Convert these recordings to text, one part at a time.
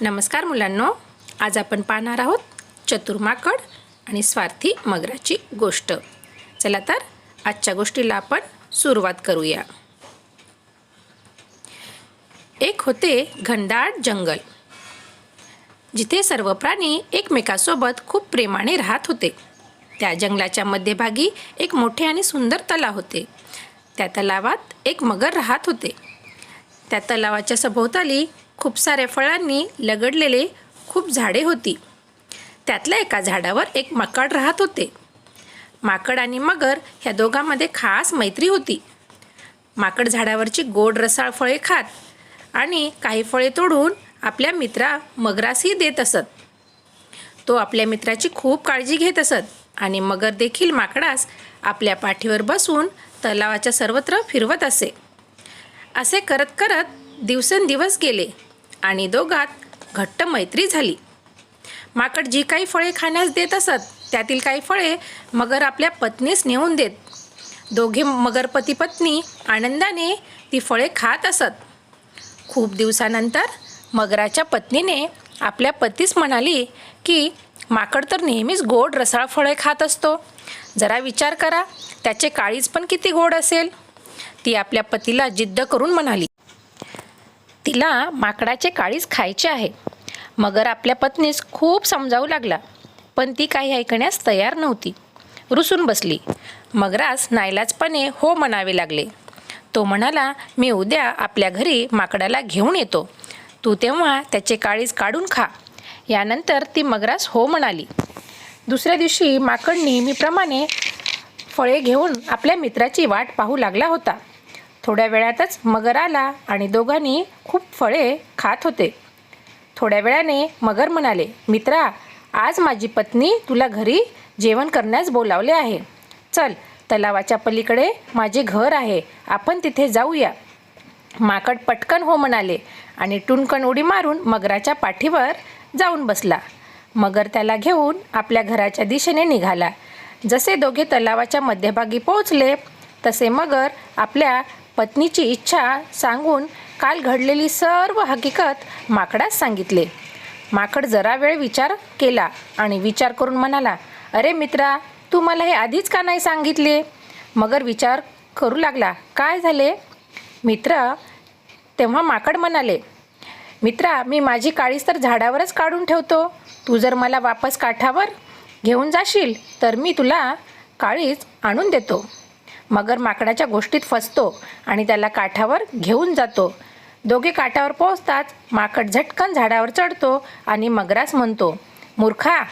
नमस्कार मुलांनो आज आपण पाहणार आहोत चतुर्माकड आणि स्वार्थी मगराची गोष्ट. चला तर आजच्या गोष्टीला आपण सुरुवात करूया. एक होते घनदाट जंगल जिथे सर्व प्राणी एकमेकासोबत खूप प्रेमाने राहत होते. त्या जंगलाच्या मध्यभागी एक मोठे आणि सुंदर तलाव होते. त्या तलावात एक मगर राहत होते. त्या तलावाच्या सभोवताली खूप साऱ्या फळांनी लगडलेले खूप झाडे होती. त्यातल्या एका झाडावर एक माकड राहत होते. माकड आणि मगर ह्या दोघांमध्ये खास मैत्री होती. माकड झाडावरची गोड रसाळ फळे खात आणि काही फळे तोडून आपल्या मित्रा मगरासही देत असत. तो आपल्या मित्राची खूप काळजी घेत असत आणि मगर देखील माकडास आपल्या पाठीवर बसून तलावाच्या सर्वत्र फिरवत असे. असे करत करत दिवसेंदिवस गेले. आणि दोघात घट्ट मैत्री झाली. माकड जी काही फळे खाण्यास देत असत त्यातील काही फळे मगर आपल्या पत्नीस नेऊन देत. दोघे मगर पती पत्नी आनंदाने ती फळे खात असत. खूप दिवसानंतर मगराच्या पत्नीने आपल्या पतीस म्हणाली की माकड तर नेहमीच गोड रसाळ फळे खात असतो. जरा विचार करा त्याचे काळीज पण किती गोड असेल. ती आपल्या पतीला जिद्द करून म्हणाली. तिला माकडाचे काळीज खायचे आहे. मगर आपल्या पत्नीस खूप समजावू लागला पण ती काही ऐकण्यास तयार नव्हती. रुसून बसली. मगरास नाईलाजपणे हो म्हणावे लागले. तो म्हणाला मी उद्या आपल्या घरी माकडाला घेऊन येतो. तू तेव्हा त्याचे काळीज काढून खा. यानंतर ती मगरास हो म्हणाली. दुसऱ्या दिवशी माकड नेहमीप्रमाणे फळे घेऊन आपल्या मित्राची वाट पाहू लागला होता. थोड्या वेळातच मगर आला आणि दोघांनी खूप फळे खात होते. थोड्या वेळाने मगर म्हणाले मित्रा आज माझी पत्नी तुला घरी जेवण करण्यास बोलावले आहे. चल तलावाच्या पलीकडे माझे घर आहे. आपण तिथे जाऊया. माकड पटकन हो म्हणाले आणि टुनकन उडी मारून मगराच्या पाठीवर जाऊन बसला. मगर त्याला घेऊन आपल्या घराच्या दिशेने निघाला. जसे दोघे तलावाच्या मध्यभागी पोहोचले तसे मगर आपल्या पत्नीची इच्छा सांगून काल घडलेली सर्व हकीकत माकडास सांगितले. माकड जरा वेळ विचार केला आणि विचार करून म्हणाला अरे मित्रा तू मला हे आधीच का नाही सांगितले? मगर विचार करू लागला काय झाले? मित्र तेव्हा माकड म्हणाले मित्रा मी माझी काळीज तर झाडावरच काढून ठेवतो. तू जर मला वापस काठावर घेऊन जाशील तर मी तुला काळीज आणून देतो. मगर माकडाच्या गोष्टीत फसतो आणि त्याला काठावर घेऊन जातो. दोघे काठावर पोहोचताच माकड झटकन झाडावर चढतो आणि मगरास म्हणतो मूर्खा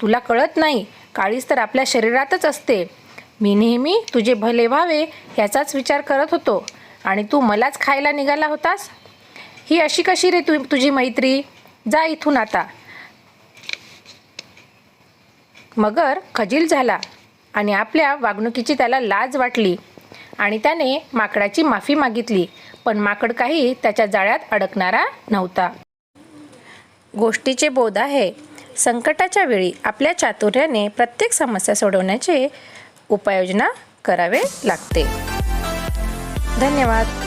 तुला कळत नाही काळीच तर आपल्या शरीरातच असते. मी नेहमी तुझे भले व्हावे याचाच विचार करत होतो आणि तू मलाच खायला निघाला होतास? ही अशी कशी रे तू तुझी मैत्री? जा इथून आता. मगर खजील झाला आणि आपल्या वागणुकीची त्याला लाज वाटली. आणि त्याने माकडाची माफी मागितली पण माकड काही त्याच्या जाळ्यात अडकणारा नव्हता. गोष्टीचे बोध आहे संकटाच्या वेळी आपल्या चातुर्याने प्रत्येक समस्या सोडवण्याचे उपाययोजना करावे लागते. धन्यवाद.